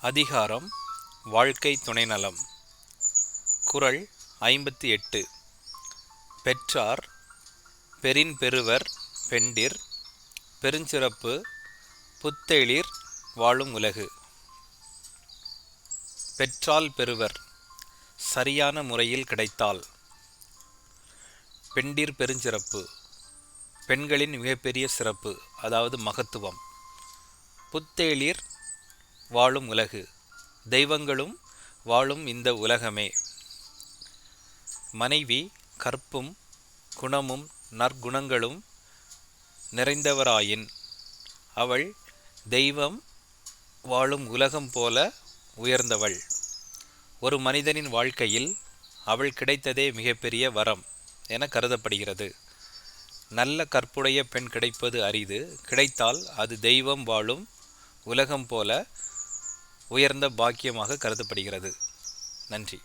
அதிகாரம் வாழ்க்கை துணைநலம். குறள் ஐம்பத்தி எட்டு. பெற்றார் பெரின் பெறுவர் பெண்டிர் பெருஞ்சிறப்பு புத்தெளிர் வாழும் உலகு. பெற்றால் பெறுவர் சரியான முறையில் கிடைத்தால். பெண்டிர் பெருஞ்சிறப்பு பெண்களின் மிகப்பெரிய சிறப்பு அதாவது மகத்துவம். புத்தேளிர் வாழும் உலகு. தெய்வங்களும் வாழும் இந்த உலகமே. மனைவி கற்பும் குணமும் நற்குணங்களும் நிறைந்தவராயின். அவள் தெய்வம் வாழும் உலகம் போல உயர்ந்தவள். ஒரு மனிதனின் வாழ்க்கையில் அவள் கிடைத்ததே மிகப்பெரிய வரம் என கருதப்படுகிறது. நல்ல கற்புடைய பெண் கிடைப்பது அரிது. கிடைத்தால் அது தெய்வம் வாழும் உலகம் போல உயர்ந்த பாக்கியமாக கருதப்படுகிறது. நன்றி.